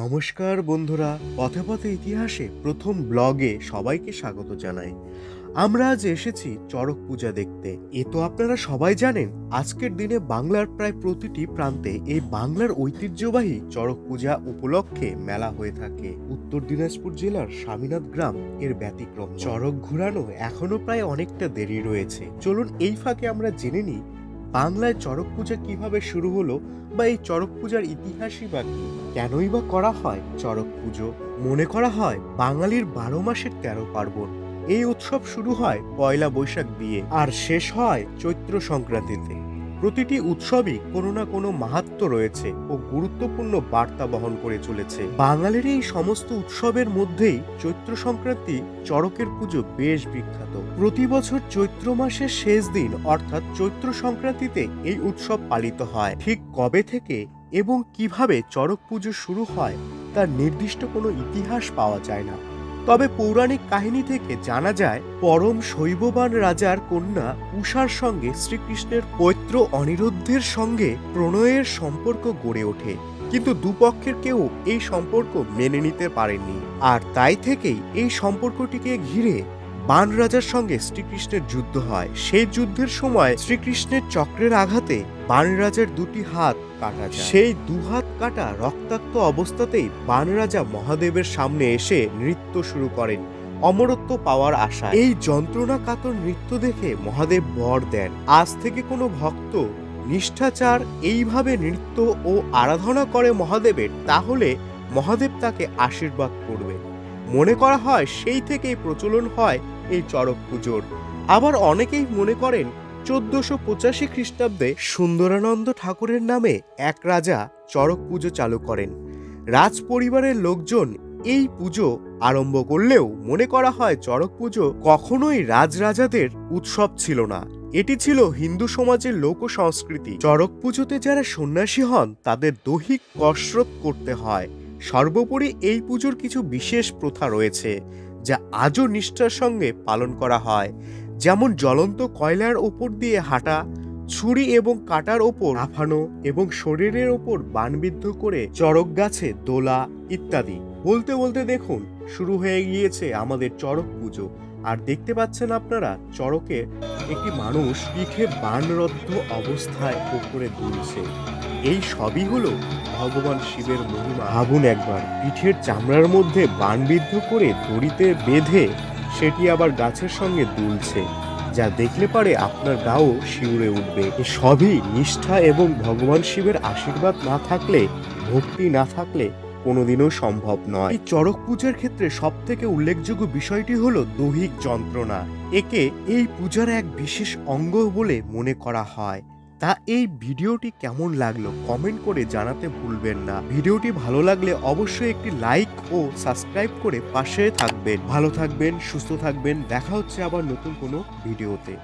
নমস্কার বন্ধুরা, পথে পথে ইতিহাসে প্রথম ব্লগে সবাইকে স্বাগত জানাই। আমরা আজ এসেছি চড়ক পূজা দেখতে। এ তো আপনারা সবাই জানেন, আজকের দিনে বাংলার প্রায় প্রতিটি প্রান্তে এই বাংলার ঐতিহ্যবাহী চড়ক পূজা উপলক্ষে মেলা হয়ে থাকে। উত্তর দিনাজপুর জেলার স্বামীনাথ গ্রাম এর ব্যতিক্রম। চড়ক ঘুরানো এখনও প্রায় অনেকটা দেরি রয়েছে। চলুন এই ফাঁকে আমরা জেনে নিই বাংলায় চড়ক পূজা কীভাবে শুরু হলো বা এই চড়ক পূজার ইতিহাসই বা কি? কেনই বা করা হয় চড়ক পুজো? মনে করা হয় বাঙালির বারো মাসের তেরো পার্বণ। এই উৎসব শুরু হয় পয়লা বৈশাখ দিয়ে আর শেষ হয় চৈত্র সংক্রান্তিতে। প্রতিটি উৎসবই কোনো না কোনো মাহাত্ম রয়েছে ও গুরুত্বপূর্ণ বার্তা বহন করে চলেছে। বাঙালির এই সমস্ত উৎসবের মধ্যেই চৈত্র সংক্রান্তি চড়কের পুজো বেশ বিখ্যাত। প্রতি বছর চৈত্র মাসের শেষ দিন অর্থাৎ চৈত্র সংক্রান্তিতে এই উৎসব পালিত হয়। ঠিক কবে থেকে এবং কীভাবে চড়ক পুজো শুরু হয়, তার নির্দিষ্ট কোনো ইতিহাস পাওয়া যায় না। তবে পৌরাণিক কাহিনী থেকে জানা যায়, পরম শৈববান রাজার কন্যা উষার সঙ্গে শ্রীকৃষ্ণের পৈত্র অনিরুদ্ধের সঙ্গে প্রণয়ের সম্পর্ক গড়ে ওঠে। কিন্তু দুপক্ষের কেউ এই সম্পর্ক মেনে নিতে পারেননি। আর তাই থেকেই এই সম্পর্কটিকে ঘিরে বান রাজার সঙ্গে শ্রীকৃষ্ণের যুদ্ধ হয়। সেই যুদ্ধের সময় শ্রীকৃষ্ণের চক্রের আঘাতে বান রাজার দুটি হাত কাটা যায়। সেই দুহাত কাটা রক্তাক্ত অবস্থাতেই বান রাজা মহাদেবের সামনে এসে নৃত্য শুরু করেন, অমরত্ব পাওয়ার আশা এই যন্ত্রণা কাতর নৃত্য দেখে মহাদেব বর দেন। আজ থেকে কোনো ভক্ত নিষ্ঠাচার এইভাবে নৃত্য ও আরাধনা করে মহাদেবের, তাহলে মহাদেব তাকে আশীর্বাদ করবে মনে করা হয় সেই থেকেই প্রচলন হয় এই চড়ক পুজোর। আবার অনেকেই মনে করেন চোদ্দশো পঁচাশি খ্রিস্টাব্দে সুন্দরানন্দ ঠাকুরের নামে এক রাজা চড়ক পুজো চালু করেন। রাজ পরিবারের লোকজন এই পুজো আরম্ভ করলেও মনে করা হয় চড়ক পুজো কখনোই রাজরাজাদের উৎসব ছিল না। এটি ছিল হিন্দু সমাজের লোক সংস্কৃতি। চড়ক পুজোতে যারা সন্ন্যাসী হন তাদের দৈহিক কসরত করতে হয়। সর্বোপরি এই পুজোর কিছু বিশেষ প্রথা রয়েছে, যা আজও নিষ্ঠার সঙ্গে পালন করা হয়। যেমন জ্বলন্ত কয়লার ওপর দিয়ে হাঁটা, ছুরি এবং কাটার ওপর আফানো এবং শরীরের ওপর বানবিদ্ধ করে চড়ক গাছে দোলা ইত্যাদি। বলতে বলতে দেখুন, শুরু হয়ে গিয়েছে আমাদের চড়ক পুজো। আর দেখতে পাচ্ছেন আপনারা, চড়কে একটি মানুষ পিঠে বানরদ্ধ অবস্থায় উপরে দুলছে। এই সবই হলো ভগবান শিবের মহিমা। ভাবুন একবার, পিঠের চামড়ার মধ্যে বানবিদ্ধ করে দড়িতে বেঁধে সেটি আবার গাছের সঙ্গে দুলছে। যা দেখলে পারে আপনার গাও শিউরে উঠবে। সবই নিষ্ঠা এবং ভগবান শিবের আশীর্বাদ না থাকলে, ভক্তি না থাকলে কোনোদিনও সম্ভব নয়। এই চড়ক পূজার ক্ষেত্রে সব থেকে উল্লেখযোগ্য বিষয়টি হল দৈহিক যন্ত্রণা। একে এই পূজার এক বিশেষ অঙ্গ বলে মনে করা হয়। তা এই ভিডিওটি কেমন লাগল কমেন্ট করে জানাতে ভুলবেন না। ভিডিওটি ভালো লাগলে অবশ্যই একটি লাইক ও সাবস্ক্রাইব করে পাশে থাকবেন। ভালো থাকবেন, সুস্থ থাকবেন। দেখা হচ্ছে আবার নতুন কোনো ভিডিওতে।